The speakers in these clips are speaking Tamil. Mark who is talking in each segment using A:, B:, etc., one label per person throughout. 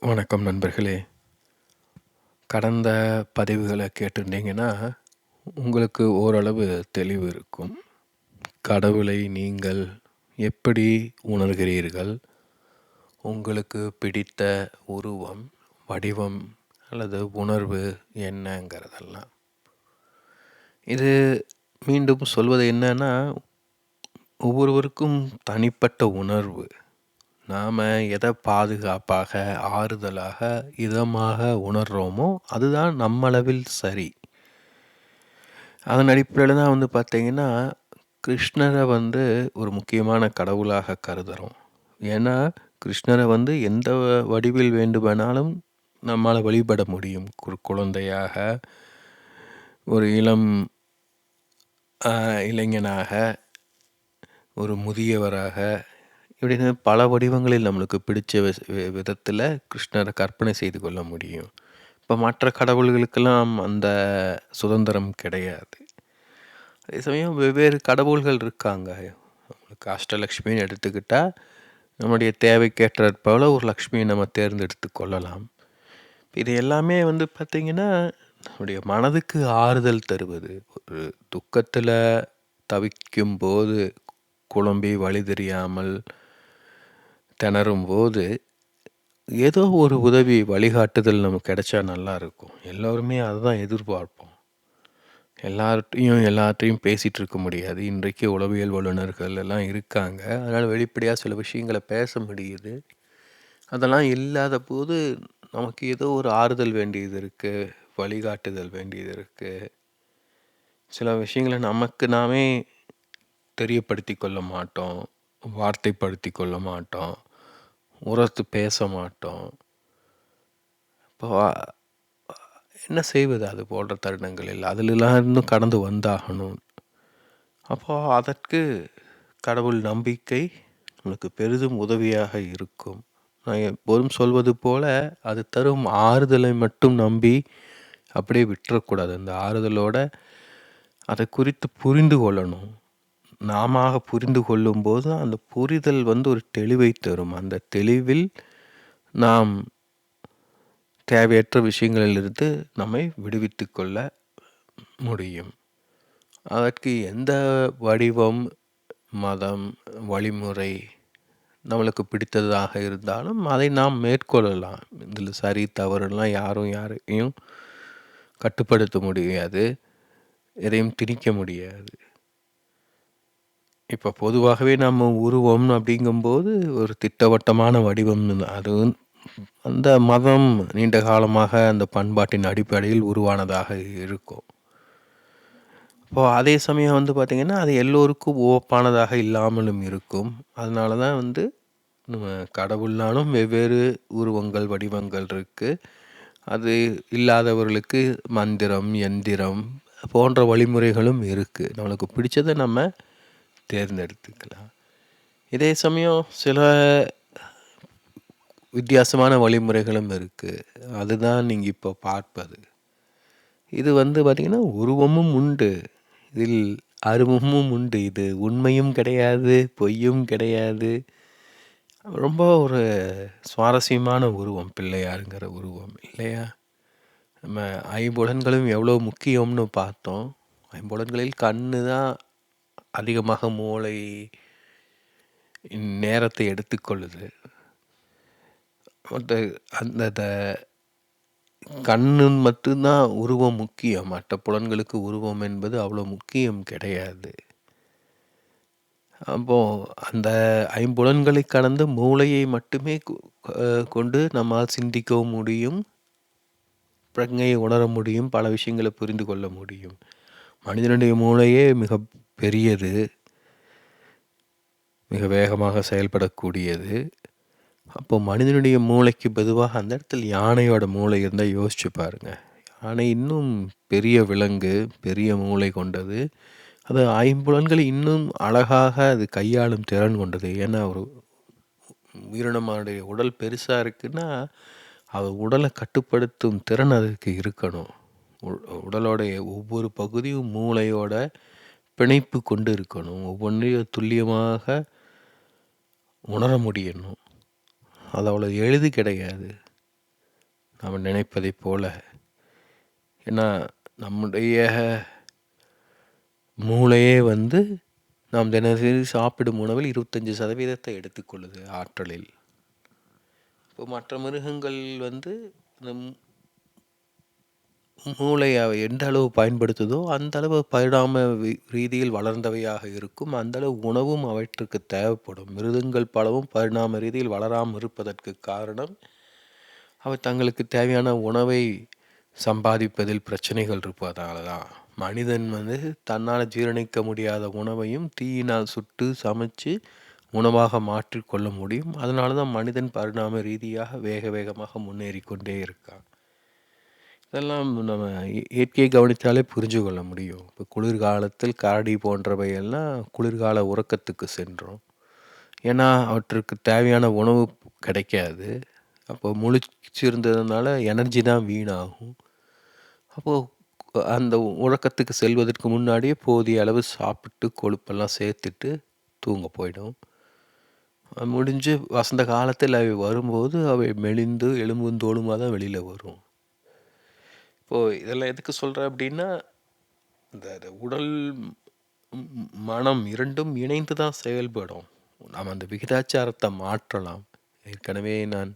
A: வணக்கம் நண்பர்களே. கடந்த பதிவுகளை கேட்டிருந்தீங்கன்னா உங்களுக்கு ஓரளவு தெளிவு இருக்கும். கடவுளை நீங்கள் எப்படி உணர்கிறீர்கள்? உங்களுக்கு பிடித்த உருவம் வடிவம் அல்லது உணர்வு என்னங்கிறதெல்லாம். இது மீண்டும் சொல்வது என்னன்னா ஒவ்வொருவருக்கும் தனிப்பட்ட உணர்வு. நாம் எதை பாதுகாப்பாக ஆறுதலாக இதமாக உணர்கிறோமோ அதுதான் நம்மளவில் சரி. அதன் அடிப்படையில் தான் வந்து பார்த்திங்கன்னா கிருஷ்ணரை வந்து ஒரு முக்கியமான கடவுளாக கருதுகிறோம் ஏன்னா கிருஷ்ணரை வந்து எந்த வடிவில் வேண்டுமானாலும் நம்மால் வழிபட முடியும். ஒரு குழந்தையாக ஒரு இளம் இளைஞனாக ஒரு முதியவராக இப்படின்னு பல வடிவங்களில் நம்மளுக்கு பிடிச்ச விதத்தில் கிருஷ்ணரை கற்பனை செய்து கொள்ள முடியும். இப்போ மற்ற கடவுள்களுக்கெல்லாம் அந்த சுதந்திரம் கிடையாது. அதே சமயம் வெவ்வேறு கடவுள்கள் இருக்காங்க. நம்மளுக்கு அஷ்டலக்ஷ்மின்னு எடுத்துக்கிட்டால் நம்முடைய தேவைக்கேற்றாற் போல ஒரு லக்ஷ்மியை நம்ம தேர்ந்தெடுத்து கொள்ளலாம். இது எல்லாமே வந்து பார்த்திங்கன்னா நம்முடைய மனதுக்கு ஆறுதல் தருவது. ஒரு துக்கத்தில் தவிக்கும் போது குழம்பி வழி தெரியாமல் திணறும் போது ஏதோ ஒரு உதவி வழிகாட்டுதல் நமக்கு கிடைச்சா நல்லா இருக்கும். எல்லோருமே அதுதான் எதிர்பார்ப்போம். எல்லார்ட்டையும் எல்லார்ட்டையும் பேசிகிட்டு இருக்க முடியாது. இன்றைக்கு உளவியல் வல்லுநர்கள் எல்லாம் இருக்காங்க. அதனால் வெளிப்படையாக சில விஷயங்களை பேச முடியுது. அதெல்லாம் இல்லாத போது நமக்கு ஏதோ ஒரு ஆறுதல் வேண்டியது இருக்குது வழிகாட்டுதல் வேண்டியது இருக்குது சில விஷயங்களை நமக்கு நாமே தெரியப்படுத்தி கொள்ள மாட்டோம் வார்த்தைப்படுத்தி கொள்ள மாட்டோம். உரத்து பேச மாட்டோம் இப்போ என்ன செய்வது அது போன்ற தருணங்களில்? அதிலெல்லாம் இருந்தும் கடந்து வந்தாகணும். அப்போ அதற்கு கடவுள் நம்பிக்கை நமக்கு பெரிதும் உதவியாக இருக்கும். நான் எப்போதும் சொல்வது போல அது தரும் ஆறுதலை மட்டும் நம்பி அப்படியே விட்டுறக்கூடாது. அந்த ஆறுதலோட அதை குறித்து புரிந்து கொள்ளணும். நாம புரிந்து கொள்ளும்போது அந்த புரிதல் வந்து ஒரு தெளிவை தரும். அந்த தெளிவில் நாம் தேவையற்ற விஷயங்களிலிருந்து நம்மை விடுவித்து கொள்ள முடியும். அதற்கு எந்த வடிவம் மதம் வழிமுறை நம்மளுக்கு பிடித்ததாக இருந்தாலும் அதை நாம் மேற்கொள்ளலாம். இதில் சரி தவறுலாம் யாரும் யாரையும் கட்டுப்படுத்த முடியாது. எதையும் திணிக்க முடியாது. இப்போ பொதுவாகவே நம்ம உருவம் அப்படிங்கும்போது ஒரு திட்டவட்டமான வடிவம். அது அந்த மதம் நீண்ட காலமாக அந்த பண்பாட்டின் அடிப்படையில் உருவானதாக இருக்கும். இப்போ அதே சமயம் வந்து பார்த்திங்கன்னா அது எல்லோருக்கும் ஓப்பானதாக இல்லாமலும் இருக்கும். அதனால தான் வந்து நம்ம கடவுள்னாலும் வெவ்வேறு உருவங்கள் வடிவங்கள் இருக்குது அது இல்லாதவர்களுக்கு மந்திரம் எந்திரம் போன்ற வழிமுறைகளும் இருக்குது நம்மளுக்கு பிடிச்சதை நம்ம தேர்ந்தெடுத்துக்கலாம். இதே சமயம் சில வித்தியாசமான வழிமுறைகளும் இருக்குது அதுதான் நீங்கள் இப்போ பார்ப்பது. இது வந்து பார்த்திங்கன்னா உருவமும் உண்டு. இதில் அருவமும் உண்டு. இது உண்மையும் கிடையாது பொய்யும் கிடையாது. ரொம்ப ஒரு சுவாரஸ்யமான உருவம் பிள்ளையாருங்கிற உருவம் இல்லையா? நம்ம ஐம்புலன்களும் எவ்வளோ முக்கியம்னு பார்த்தோம். ஐம்புலன்களில் கண்ணு தான் அதிகமாக மூளை நேரத்தை எடுத்துக்கொள்ளுது. மற்ற அந்த கண்ணு மட்டும்தான் உருவம் முக்கியம். மற்ற புலன்களுக்கு உருவம் என்பது அவ்வளோ முக்கியம் கிடையாது. அப்போ அந்த ஐம்புலன்களை கடந்து மூளையை மட்டுமே கொண்டு நம்மால் சிந்திக்கவும் முடியும். பிரஜையை உணர முடியும். பல விஷயங்களை புரிந்து கொள்ள முடியும். மனிதனுடைய மூளையே மிக பெரியது மிக வேகமாக செயல்படக்கூடியது. அப்போ மனிதனுடைய மூளைக்கு பொதுவாக அந்த இடத்துல யானையோட மூளை இருந்தால் யோசிச்சு பாருங்க. யானை இன்னும் பெரிய விலங்கு பெரிய மூளை கொண்டது. அது ஐம்புலன்களை இன்னும் அழகாக அது கையாளும் திறன் கொண்டது. ஏன்னா ஒரு உயிரினமானுடைய உடல் பெருசாக இருக்குன்னா அது உடலை கட்டுப்படுத்தும் திறன் அதுக்கு இருக்கணும். உடலோடைய ஒவ்வொரு பகுதியும் மூளையோட பிணைப்பு கொண்டு இருக்கணும். ஒவ்வொன்றையும் துல்லியமாக உணர முடியணும். அது அவ்வளோ எளிது கிடையாது. நாம் நினைப்பதைப் போல. ஏன்னா நம்முடைய மூளையே வந்து நாம் தினசரி சாப்பிடும் உணவில் இருபத்தஞ்சி சதவீதத்தை எடுத்துக்கொள்ளுது ஆற்றலில். இப்போ மற்ற மிருகங்கள் வந்து நம் மூளையை எந்த அளவு பயன்படுத்துதோ அந்த அளவு பரிணாம ரீதியில் வளர்ந்தவையாக இருக்கும். அந்த அளவு உணவும் அவற்றுக்கு தேவைப்படும். மிருகங்கள் பலவும் பரிணாம ரீதியில் வளராமல் இருப்பதற்கு காரணம் அவை தங்களுக்கு தேவையான உணவை சம்பாதிப்பதில் பிரச்சனைகள் இருப்பதால தான் மனிதன் வந்து தன்னால் ஜீரணிக்க முடியாத உணவையும் தீயினால் சுட்டு சமைச்சு உணவாக மாற்றிக்கொள்ள முடியும். அதனால தான் மனிதன் பரிணாம ரீதியாக வேக வேகமாக முன்னேறி கொண்டே இருக்கான். இதெல்லாம் நம்ம இயற்கையை கவனித்தாலே புரிஞ்சு கொள்ள முடியும். இப்போ குளிர்காலத்தில் கரடி போன்றவையெல்லாம் குளிர்கால உறக்கத்துக்கு சென்றோம். ஏன்னா அவற்றுக்கு தேவையான உணவு கிடைக்காது. அப்போ முழிச்சிருந்ததுனால எனர்ஜி தான் வீணாகும். அப்போது அந்த உறக்கத்துக்கு செல்வதற்கு முன்னாடியே போதிய அளவு சாப்பிட்டு கொழுப்பெல்லாம் சேர்த்துட்டு தூங்க போயிடும். முடிஞ்சு வசந்த காலத்தில் அவை வரும்போது அவை மெலிந்து எலும்பும் தோலுமாக தான் வெளியில் வரும். இப்போது இதெல்லாம் எதுக்கு சொல்கிறேன் அப்படின்னா இந்த உடல் மனம் இரண்டும் இணைந்து தான் செயல்படும். நாம் அந்த விகிதாச்சாரத்தை மாற்றலாம். ஏற்கனவே நான்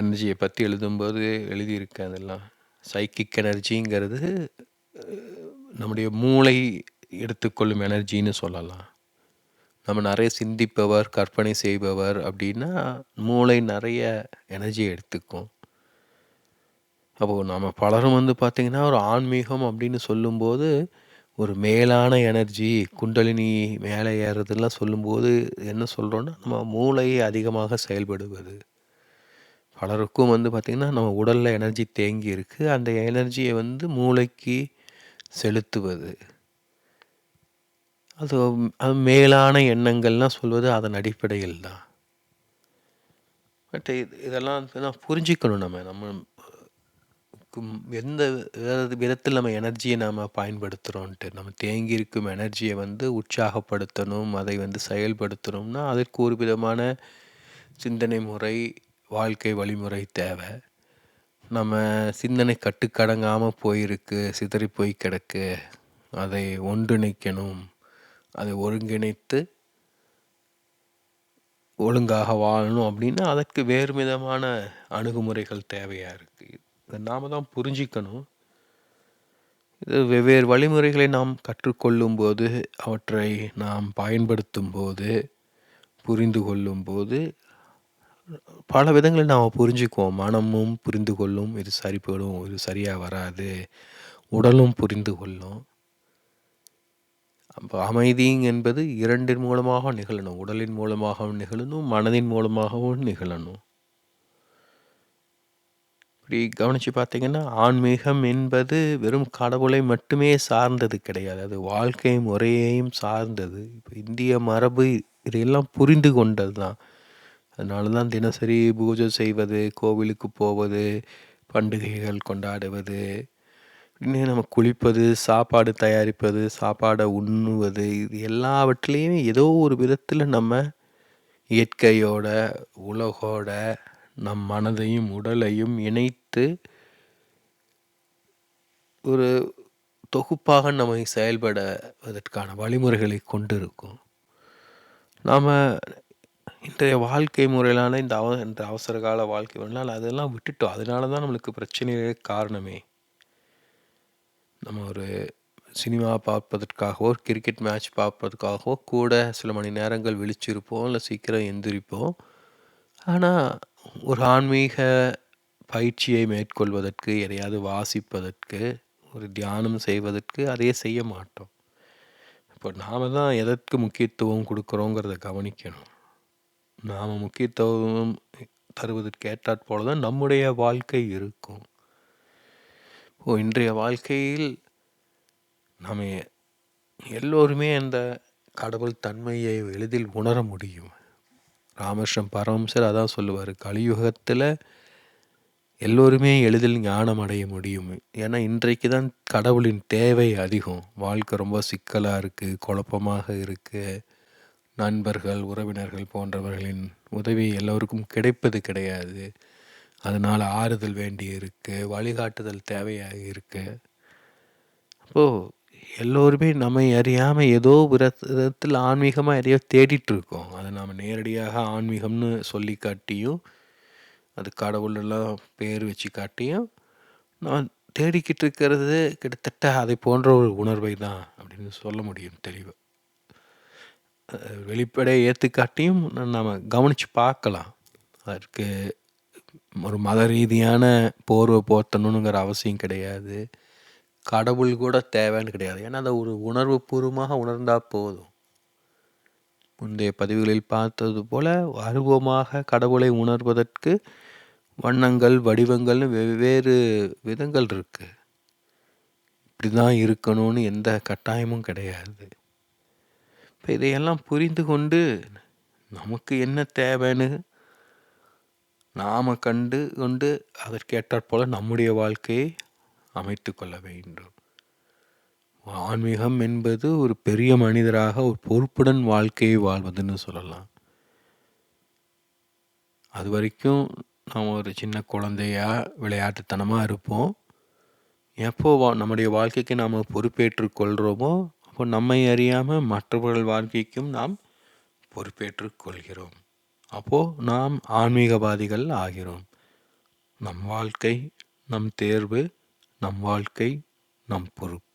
A: எனர்ஜியை பற்றி எழுதும்போது எழுதியிருக்கேன் அதெல்லாம். சைக்கிக் எனர்ஜிங்கிறது நம்முடைய மூளை எடுத்துக்கொள்ளும் எனர்ஜின்னு சொல்லலாம். நம்ம நிறைய சிந்திப்பவர் கற்பனை செய்பவர் அப்படின்னா மூளை நிறைய எனர்ஜி எடுத்துக்கும். அப்போது நம்ம பலரும் வந்து பார்த்திங்கன்னா ஒரு ஆன்மீகம் அப்படின்னு சொல்லும்போது ஒரு மேலான எனர்ஜி குண்டலினி மேலே ஏறுறதுலாம் சொல்லும்போது என்ன சொல்கிறோன்னா நம்ம மூளையை அதிகமாக செயல்படுவது. பலருக்கும் வந்து பார்த்திங்கன்னா நம்ம உடலில் எனர்ஜி தேங்கி இருக்குது அந்த எனர்ஜியை வந்து மூளைக்கு செலுத்துவது. அது அது மேலான எண்ணங்கள்லாம் சொல்வது அதன் அடிப்படையில் தான். பட் இது இதெல்லாம் நான் புரிஞ்சிக்கணும் நம்ம. நம்ம எந்த விதத்தில் நம்ம எனர்ஜியை நாம் பயன்படுத்துகிறோன்ட்டு நம்ம தேங்கி இருக்கும் எனர்ஜியை வந்து உற்சாகப்படுத்தணும் அதை வந்து செயல்படுத்தணும்னா அதற்கு ஒரு விதமான சிந்தனை முறை வாழ்க்கை வழிமுறை தேவை. நம்ம சிந்தனை கட்டுக்கடங்காமல் போயிருக்கு சிதறி போய் கிடக்கு அதை ஒன்றிணைக்கணும் அதை ஒருங்கிணைத்து ஒழுங்காக வாழணும் அப்படின்னா அதற்கு வேறு விதமான அணுகுமுறைகள் தேவையாக இருக்குது இதை நாம் தான் புரிஞ்சிக்கணும். இது வெவ்வேறு வழிமுறைகளை நாம் கற்றுக்கொள்ளும் போது அவற்றை நாம் பயன்படுத்தும் போது புரிந்து கொள்ளும்போது பல விதங்களில் நாம் புரிஞ்சுக்குவோம். மனமும் புரிந்து கொள்ளும் இது சரிப்படும் இது சரியாக வராது உடலும் புரிந்து கொள்ளும் அப்போ அமைதி என்பது இரண்டின் மூலமாக நிகழணும். உடலின் மூலமாகவும் நிகழணும் மனதின் மூலமாகவும் நிகழணும். இப்படி கவனித்து பார்த்தீங்கன்னா ஆன்மீகம் என்பது வெறும் கடவுளை மட்டுமே சார்ந்தது கிடையாது. அது வாழ்க்கை முறையையும் சார்ந்தது. இப்போ இந்திய மரபு இதையெல்லாம் புரிந்து கொண்டது தான் அதனால தான் தினசரி பூஜை செய்வது கோவிலுக்கு போவது பண்டிகைகள் கொண்டாடுவது இன்னும் நம்ம குளிப்பது சாப்பாடு தயாரிப்பது சாப்பாடை உண்ணுவது இது எல்லாவற்றிலையும் ஏதோ ஒரு விதத்தில் நம்ம இயற்கையோட உலகோட நம் மனதையும் உடலையும் இணைத்து ஒரு தொகுப்பாக நம்ம செயல்படுவதற்கான வழிமுறைகளை கொண்டு இருக்கும் நாம் இன்றைய வாழ்க்கை முறையிலான இந்த அவ இந்த அவசர கால வாழ்க்கை முறையினால் அதெல்லாம் விட்டுட்டோம். அதனால தான் நம்மளுக்கு பிரச்சனையே காரணமே. நம்ம ஒரு சினிமா பார்ப்பதற்காகவோ கிரிக்கெட் மேட்ச் பார்ப்பதற்காகவோ கூட சில மணி நேரங்கள் விழிச்சிருப்போம் இல்லை சீக்கிரம் எந்திரிப்போம். ஆனால் ஒரு ஆன்மீக பயிற்சியை மேற்கொள்வதற்கு எதையாவது வாசிப்பதற்கு ஒரு தியானம் செய்வதற்கு அதையே செய்ய மாட்டோம். இப்போ நாம் தான் எதற்கு முக்கியத்துவம் கொடுக்குறோங்கிறத கவனிக்கணும். நாம் முக்கியத்துவம் தருவதற்கு ஏற்றாற் போல தான் நம்முடைய வாழ்க்கை இருக்கும். ஓ இன்றைய வாழ்க்கையில் நாம் எல்லோருமே அந்த கடவுள் தன்மையை எளிதில் உணர முடியும். ராமகிருஷ்ணன் பரமசர் அதான் சொல்லுவார். கலியுகத்தில் எல்லோருமே எளிதில் ஞானம் அடைய முடியும். ஏன்னா இன்றைக்கு தான் கடவுளின் தேவை அதிகம். வாழ்க்கை ரொம்ப சிக்கலாக இருக்குது குழப்பமாக இருக்குது நண்பர்கள் உறவினர்கள் போன்றவர்களின் உதவி எல்லோருக்கும் கிடைப்பது கிடையாது. அதனால் ஆறுதல் வேண்டி இருக்குது வழிகாட்டுதல் தேவையாக இருக்குது அப்போது எல்லோருமே நம்மை அறியாமல் ஏதோ விதத்தில் ஆன்மீகமாக எதையோ தேடிட்டுருக்கோம். அதை நாம் நேரடியாக ஆன்மீகம்னு சொல்லி காட்டியும் அது கடவுளெல்லாம் பேர் வச்சு காட்டியும் நான் தேடிக்கிட்டு இருக்கிறது கிட்டத்தட்ட அதை போன்ற ஒரு உணர்வை தான் அப்படின்னு சொல்ல முடியும் தெளிவு. வெளிப்படையை ஏற்றுக்காட்டியும் நம்ம கவனித்து பார்க்கலாம். அதற்கு ஒரு மத ரீதியான போர்வை போர்த்தணுங்கிற அவசியம் கிடையாது. கடவுள் கூட தேவைன்னு கிடையாது. ஏன்னா அதை ஒரு உணர்வு பூர்வமாக உணர்ந்தால் போதும். முந்தைய பதிவுகளில் பார்த்தது போல அருவமாக கடவுளை உணர்வதற்கு வண்ணங்கள் வடிவங்கள்னு வெவ்வேறு விதங்கள் இருக்குது இப்படி தான் இருக்கணும்னு எந்த கட்டாயமும் கிடையாது. இப்போ இதையெல்லாம் புரிந்து கொண்டு நமக்கு என்ன தேவைன்னு நாம் கண்டு கொண்டு அதற்கேற்றாற் போல் நம்முடைய வாழ்க்கையை அமைத்து கொள்ள வேண்டும். ஆன்மீகம் என்பது ஒரு பெரிய மனிதராக ஒரு பொறுப்புடன் வாழ்க்கையை வாழ்வதுன்னு சொல்லலாம். அது வரைக்கும் நாம் ஒரு சின்ன குழந்தையா விளையாட்டுத்தனமாக இருப்போம். எப்போ வா நம்முடைய வாழ்க்கைக்கு நாம் பொறுப்பேற்று கொள்கிறோமோ அப்போ நம்மை அறியாமல் மற்றவர்கள் வாழ்க்கைக்கும் நாம் பொறுப்பேற்று கொள்கிறோம். அப்போது நாம் ஆன்மீகவாதிகள் ஆகிறோம். நம் வாழ்க்கை நம் தேர்வு நம் வாழ்க்கை நம் பொறுப்பு.